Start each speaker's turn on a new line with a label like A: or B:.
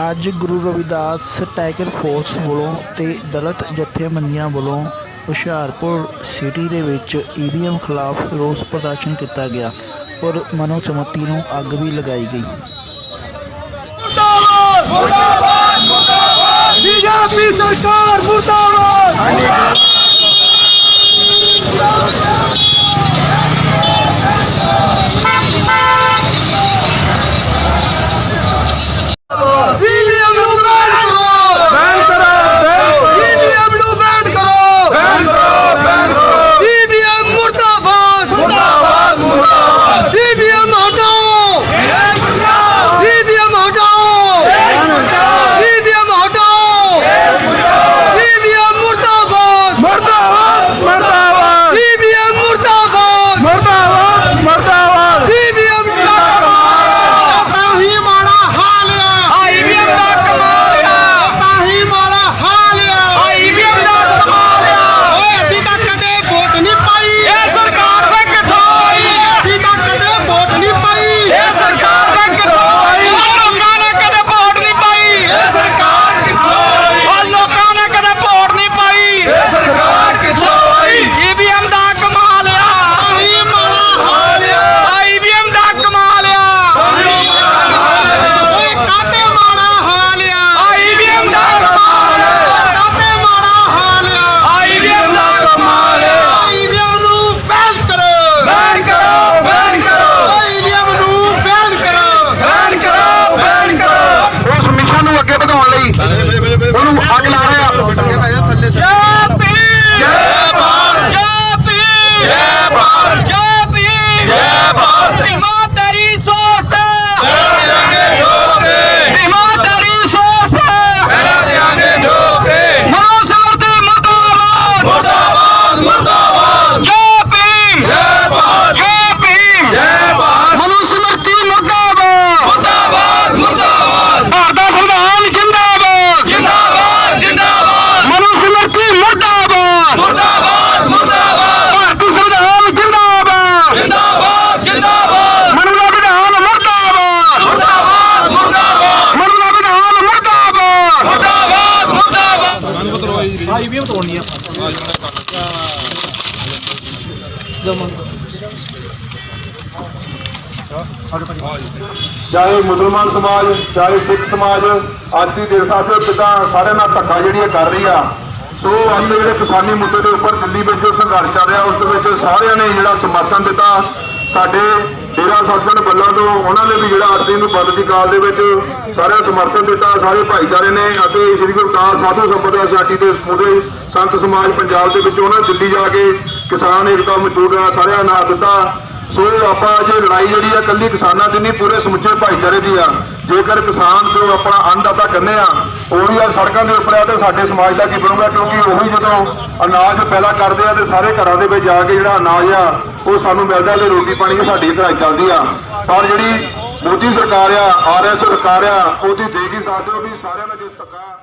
A: ਅੱਜ Guru Ravidas tiger force ਵੱਲੋਂ ਤੇ ਦਲਿਤ ਜਥੇਬੰਦੀਆਂ ਵੱਲੋਂ ਹੁਸ਼ਿਆਰਪੁਰ ਸਿਟੀ ਦੇ ਵਿੱਚ ਈਵੀਐਮ ਖਿਲਾਫ ਰੋਸ ਪ੍ਰਦਰਸ਼ਨ ਕੀਤਾ ਗਿਆ ਔਰ ਮਨੋਸਮਿਤੀ ਨੂੰ ਅੱਗ ਵੀ ਲਗਾਈ ਗਈ।
B: ਮੁਰਦਾਬਾਦ
C: ਚਾਹੇ ਮੁਸਲਮਾਨ ਸਮਾਜ, ਚਾਹੇ ਸਿੱਖ ਸਮਾਜ, ਅੱਜ ਦੀ ਦੇਖ ਸਕਦੇ ਹੋ ਕਿਦਾਂ ਸਾਰਿਆਂ ਨਾਲ ਧੱਕਾ ਜਿਹੜੀਆਂ ਕਰ ਰਹੀ ਆ। ਸੋ ਅੱਜ ਜਿਹੜੇ ਕਿਸਾਨੀ ਮੁੱਦੇ ਦੇ ਉੱਪਰ ਦਿੱਲੀ ਵਿੱਚ ਜੋ ਸੰਘਰਸ਼ ਚੱਲ ਰਿਹਾ, ਉਸ ਦੇ ਵਿੱਚ ਸਾਰਿਆਂ ਨੇ ਜਿਹੜਾ ਸਮਰਥਨ ਦਿੱਤਾ। ਸਾਡੇ ਡੇਰਾ ਸੱਚਖੰਡ ਬੱਲਾ ਤੋਂ ਉਹਨਾਂ ਨੇ ਵੀ ਜਿਹੜਾ ਅੱਜ ਦੀ ਨੂੰ ਬੰਦ ਦੀ ਕਾਲ ਦੇ ਵਿੱਚ ਸਾਰਿਆਂ ਨੇ ਸਮਰਥਨ ਦਿੱਤਾ। ਸਾਰੇ ਭਾਈਚਾਰੇ ਨੇ ਅਤੇ ਸ੍ਰੀ ਗੁਰੂ ਗ੍ਰੰਥ ਸਾਧੂ ਸੰਪਦਾ ਸੋਸਾਇਟੀ ਦੇ ਪੂਰੇ ਸੰਤ ਸਮਾਜ ਪੰਜਾਬ ਦੇ ਵਿੱਚ ਉਹਨਾਂ ਦਿੱਲੀ ਜਾ ਕੇ ਕਿਸਾਨ ਏਕਤਾ ਮਜ਼ਦੂਰ ਨਾਲ ਸਾਰਿਆਂ ਨਾਲ ਦਿੱਤਾ। ਸੋ ਆਪਾਂ ਜੇ ਲੜਾਈ ਜਿਹੜੀ ਆ ਕੱਲੀ ਕਿਸਾਨਾਂ ਦੀ ਨਹੀਂ, ਪੂਰੇ ਸਮੁੱਚੇ ਭਾਈਚਾਰੇ ਦੀ ਆ। ਜੇਕਰ ਕਿਸਾਨ ਜੋ ਆਪਣਾ ਅੰਨਦਾਤਾ ਕਹਿੰਦੇ ਆ, ਉਹੀ ਵੀ ਆ ਸੜਕਾਂ ਦੇ ਉੱਪਰ ਆ ਤੇ ਸਾਡੇ ਸਮਾਜ ਦਾ ਕੀ ਬਣੂਗਾ, ਕਿਉਂਕਿ ਉਹੀ ਜਦੋਂ ਅਨਾਜ ਪੈਦਾ ਕਰਦੇ ਆ ਤੇ ਸਾਰੇ ਘਰਾਂ ਦੇ ਵਿੱਚ ਜਾ ਕੇ ਜਿਹੜਾ ਅਨਾਜ ਆ, ਉਹ ਸਾਨੂੰ ਮਿਲਦਾ ਤੇ ਰੋਟੀ ਪਾਣੀ ਵੀ ਸਾਡੀ ਘਰਾਂ ਚੱਲਦੀ ਆ। ਪਰ ਜਿਹੜੀ ਮੋਦੀ ਸਰਕਾਰ ਆ ਆਰਐਸ ਸਰਕਾਰ ਆ, ਉਹਦੀ ਹੀ ਸਕਦੇ ਹੋ ਵੀ ਸਾਰਿਆਂ ਨੇ ਜਿਸ ਧੱਕਾ